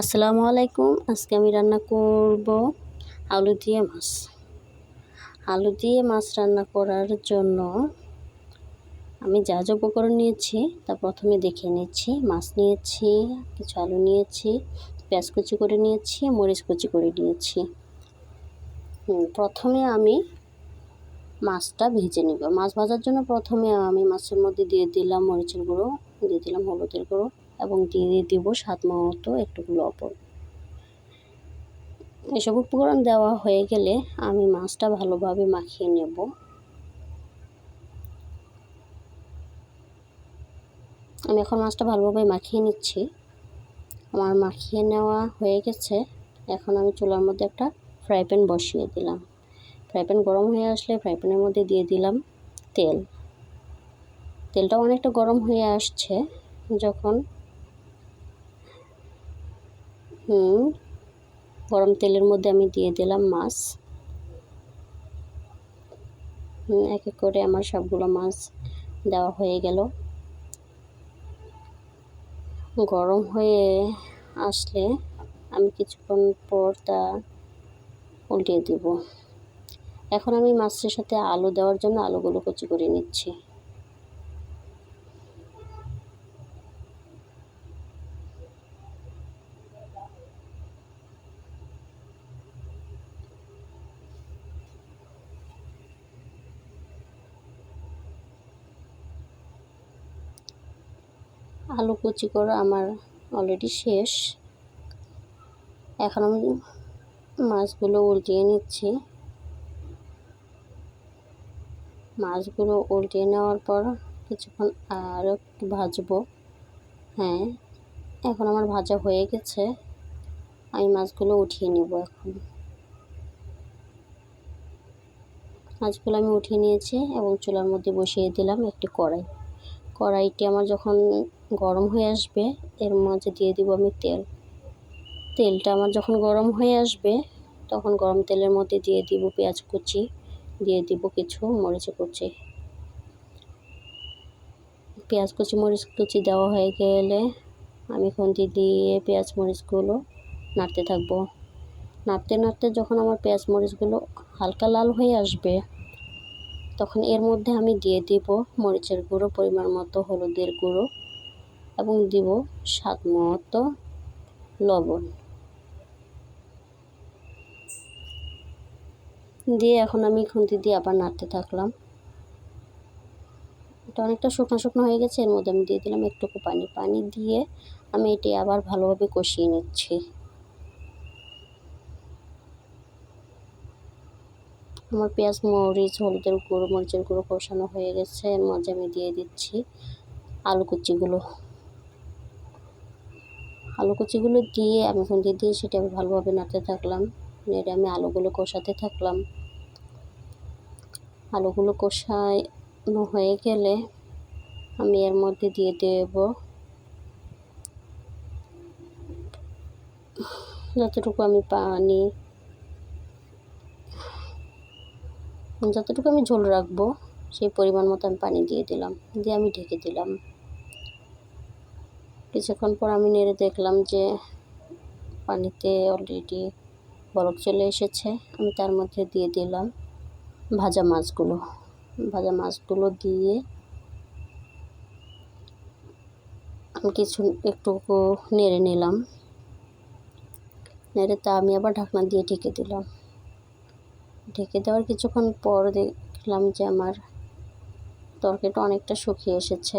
আসসালামু আলাইকুম। আজকে আমি রান্না করব আলু দিয়ে মাছ। আলু দিয়ে মাছ রান্না করার জন্য আমি যা যা উপকরণ নিয়েছি তা প্রথমে দেখে নিচ্ছি, মাছ নিয়েছি, কিছু আলু নিয়েছি, পেঁয়াজ কুচি করে নিয়েছি, মরিচ কুচি করে নিয়েছি। প্রথমে আমি মাছটা ভেজে নিব। মাছ ভাজার জন্য প্রথমে আমি মাছের মধ্যে দিয়ে দিলাম মরিচের গুঁড়ো, দিয়ে দিলাম হলুদের গুঁড়ো। এবং দিয়ে দিব স্বাদ মতো একটু লবণ। এসব উপকরণ দেওয়া হয়ে গেলে আমি মাছটা ভালোভাবে মাখিয়ে নেব। আমি এখন মাছটা ভালোভাবে মাখিয়ে নিচ্ছি। আমার মাখিয়ে নেওয়া হয়ে গেছে। এখন আমি চুলার মধ্যে একটা ফ্রাই প্যান বসিয়ে দিলাম। ফ্রাই প্যান গরম হয়ে আসলে ফ্রাই প্যানের মধ্যে দিয়ে দিলাম তেল। তেলটা অনেকটা গরম হয়ে আসছে। যখন গরম তেলের মধ্যে আমি দিয়ে দিলাম মাছ। এক এক করে আমার সবগুলো মাছ দেওয়া হয়ে গেল। গরম হয়ে আসলে আমি কিছুক্ষণ পর তা উল্টিয়ে দিব। এখন আমি মাছের সাথে আলু দেওয়ার জন্য আলুগুলো কুচি করে নিচ্ছি। আলু কুচি করা আমার অলরেডি শেষ। এখন আমি মাছগুলো উল্টিয়ে নিচ্ছি। মাছগুলো উল্টিয়ে নেওয়ার পর কিছুক্ষণ আরও একটু ভাজবো। হ্যাঁ এখন আমার ভাজা হয়ে গেছে। আমি মাছগুলো উঠিয়ে নেব এখন। মাছগুলো আমি উঠিয়ে নিয়েছি এবং চুলার মধ্যে বসিয়ে দিলাম একটি কড়াই। কড়াইটি আমার যখন গরম হয়ে আসবে, এর মাঝে দিয়ে দিব আমি তেল। তেলটা আমার যখন গরম হয়ে আসবে, তখন গরম তেলের মধ্যে দিয়ে দিব পেঁয়াজ কুচি, দিয়ে দিব কিছু মরিচ কুচি। পেঁয়াজ কুচি, মরিচ কুচি দেওয়া হয়ে গেলে আমি খুন্তি দিয়ে পেঁয়াজ মরিচগুলো নাড়তে থাকব। নাড়তে নাড়তে যখন আমার পেঁয়াজ মরিচগুলো হালকা লাল হয়ে আসবে তখন এর মধ্যে আমি দিয়ে দিব মরিচের গুঁড়ো, পরিমাণ মতো হলুদের গুঁড়ো এবং দিব স্বাদ মতো লবণ। দিয়ে এখন আমি খুন্তি দিয়ে আবার নাড়তে থাকলাম। এটা অনেকটা শুকনো শুকনো হয়ে গেছে, এর মধ্যে আমি দিয়ে দিলাম একটুকু পানি। পানি দিয়ে আমি এটি আবার ভালোভাবে কষিয়ে নিচ্ছি। আমার পেঁয়াজ, মরিচ, হলুদের গুঁড়ো, মরিচের গুঁড়ো কষানো হয়ে গেছে। এর মধ্যে আমি দিয়ে দিচ্ছি আলু কুচিগুলো। আলু কুচিগুলো দিয়ে আমি খুন্তি দিয়ে সেটা আমি ভালোভাবে নাড়তে থাকলাম। নেড়ে আমি আলুগুলো কষাতে থাকলাম। আলুগুলো কষানো হয়ে গেলে আমি এর মধ্যে দিয়ে দেব যতটুকু আমি পানি যতটুকু আমি ঝোল রাখব, সেই পরিমাণ মতো আমি পানি দিয়ে দিলাম, দিয়ে আমি ঢেকে দিলাম। কিছুক্ষণ পর আমি নেড়ে দেখলাম যে পানিতে অলরেডি বরফ চলে এসেছে, আমি তার মধ্যে দিয়ে দিলাম ভাজা মাছগুলো। ভাজা মাছগুলো দিয়ে আমি কিছু একটু নেড়ে নিলাম। নেড়ে তা আমি আবার ঢাকনা দিয়ে ঢেকে দিলাম। ঢেকে দেওয়ার কিছুক্ষণ পর দেখলাম যে আমার তরকারিটা অনেকটা শুকিয়ে এসেছে।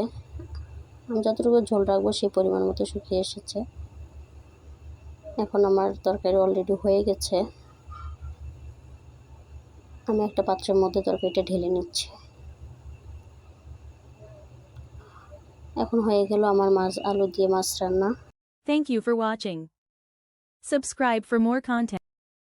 আমি যতটুকু ঝোল রাখব সেই পরিমাণ মতো শুকিয়ে এসেছে। এখন আমার তরকারি অলরেডি হয়ে গেছে। আমি একটা পাত্রের মধ্যে তরকারিটা ঢেলে নিচ্ছি। এখন হয়ে গেল আমার মাছ, আলু দিয়ে মাছ রান্না। Thank you for watching subscribe for more content.